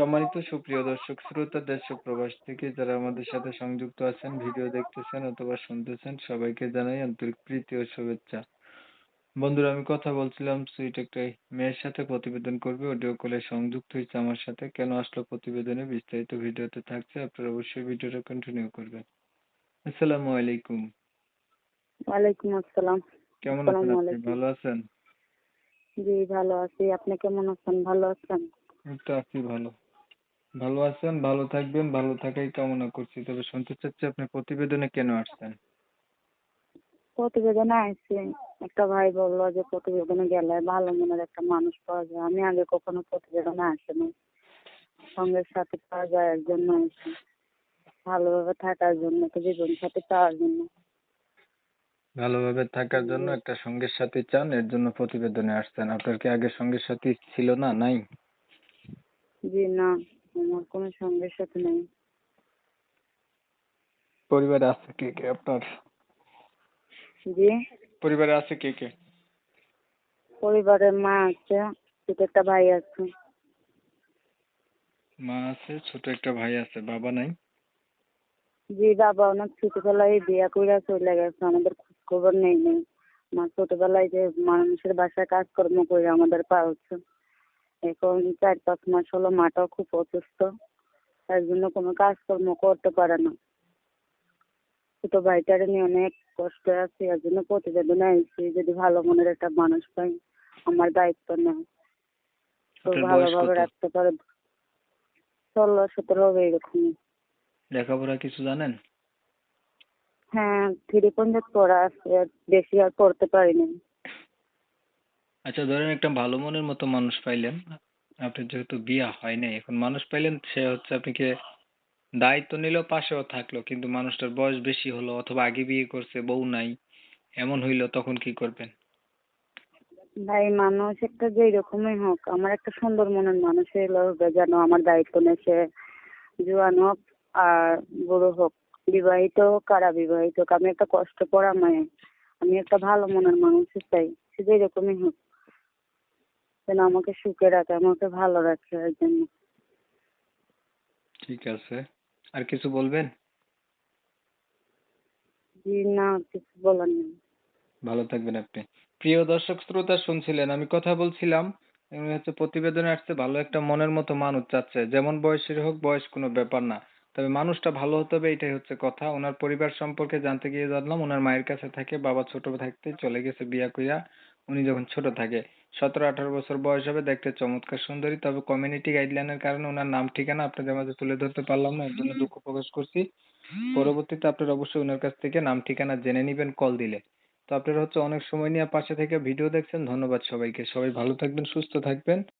সম্মানিত সুপ্রিয় দর্শক শ্রোতা দেশ প্রবাস থেকে যারা আমাদের সাথে সংযুক্ত আছেন ভিডিও দেখতেছেন অথবা শুনতেছেন সবাইকে জানাই আন্তরিক প্রীতি ও শুভেচ্ছা। বন্ধুরা আমি কথা বলছিলাম সুইট একটা মেয়ের সাথে প্রতিবেদন করবে অডিও কলে সংযুক্ত হয়েছে আমার সাথে। কেন আসলো প্রতিবেদনে? বিস্তারিত ভিডিওতে থাকছে আপনারা অবশ্যই ভিডিওটা কন্টিনিউ করবেন। আসসালামু আলাইকুম। ওয়ালাইকুম আসসালাম। কেমন আছেন আপনি? ভালো আছেন? জি ভালো আছি। আপনি কেমন আছেন? ভালো আছেন? তো আছি ভালো। ভালো আছেন ভালো থাকবেন ভালো থাকাই কামনা করছি। তবে শুনতে চাচ্ছি আপনি প্রতিবেদনে কেন আসছেন? প্রতিবেদনে আসছি একটা ভাই বলল যে প্রতিবেদনে গেলে ভালো মনের একটা মানুষ পাওয়া যায়। আমি আগে কখনো প্রতিবেদনে আসিনি। সঙ্গের সাথে পাওয়া যায় এর জন্য আসি ভালোভাবে থাকার জন্য একটা জীবন সাথী পাওয়ার জন্য। ভালোভাবে থাকার জন্য একটা সঙ্গের সাথী চান এর জন্য প্রতিবেদনে আসছেন। আপনার কি আগে সঙ্গের সাথী ছিল না নাই? জি না। আমার কোনো সঙ্গের সাথে নেই। পরিবারে আছে কে কে আপনার? জি? পরিবারে আছে কে কে? পরিবারের মা আছে ছোট একটা ভাই আছে। মা আছে ছোট একটা ভাই আছে বাবা নাই? জি বাবা অনেক ছোটবেলায় বিয়ে করে চলে গেছে আমাদের খোঁজ খবর নেই নেই। মা ছোটবেলায় যে মানুষের বাসায় কাজকর্ম করে আমাদের পালছে। এখন চার পাঁচ মাস হলো মাটাও খুব অসুস্থ তার জন্য কোনো কাজকর্ম করতে পারে না। ছোট ভাইটারে নিয়ে অনেক কষ্টে আছি এর জন্য প্রতিবেদনে আইছি যদি ভালো মনের একটা মানুষ পাই আমার দায়িত্ব নেয় তো ভালোভাবে রাখতে পারে। ষোলো সতেরো হবে এরকম। লেখাপড়া কিছু জানেন? হ্যাঁ থ্রি পর্যন্ত পড়া আছে বেশি আর পড়তে পারিনি। আচ্ছা ধরেন একটা ভালো মনের মতো মানুষ পাইলেন। আপনার যেহেতু বিয়ে হয় নাই, এখন মানুষ পাইলেন সে হচ্ছে আপনাকে দায়িত্ব নিল পাশেও থাকল, কিন্তু মানুষটার বয়স বেশি হলো অথবা আগে বিয়ে করছে, বউ নাই, এমন হইল, তখন কি করবেন? ভাই, মানুষ একটা যেই রকমই হোক, আমার একটা সুন্দর মনের মানুষ এলো যেন আমার দায়িত্ব নেয় সে জোয়ান হোক আর বুড়ো হোক, বিবাহিত হোক আর অবিবাহিত হোক। আমি একটা কষ্ট পড়া মেয়ে আমি একটা ভালো মনের মানুষ চাই, সে যেই রকমই হোক। যেন আমাকে সুখে রাখে আমাকে ভালো রাখে এর জন্য। ঠিক আছে। আর কিছু বলবেন? জি না কিছু বলার নেই। ভালো থাকবেন আপনি। প্রিয় দর্শক শ্রোতা শুনছিলেন আমি কথা বলছিলাম উনি হচ্ছে প্রতিবেদনে আসছে ভালো একটা মনের মতো মানুষ চাচ্ছে। যেমন বয়সের হোক বয়স কোনো ব্যাপার না। তবে মানুষটা ভালো হতে হবে এটাই হচ্ছে কথা। ওনার পরিবার সম্পর্কে জানতে গিয়ে জানলাম ওনার মায়ের কাছে থাকে বাবা ছোট থাকতে চলে গেছে বিয়া কইরা। উনি যখন ছোট থাকে, সতেরো আঠারো বছর বয়স হবে, দেখতে চমৎকার সুন্দরী, তবে কমিউনিটি গাইডলাইনের কারণে ওনার নাম, ঠিকানা আপনাদের মাঝে তুলে ধরতে পারলাম না, এর জন্য দুঃখ প্রকাশ করছি। পরবর্তীতে আপনারা অবশ্যই ওনার কাছ থেকে নাম, ঠিকানা জেনে নিবেন কল দিলে। তো আপনারা হচ্ছে অনেক সময় নিয়ে পাশে থেকে ভিডিও দেখছেন, ধন্যবাদ সবাইকে। সবাই ভালো থাকবেন, সুস্থ থাকবেন।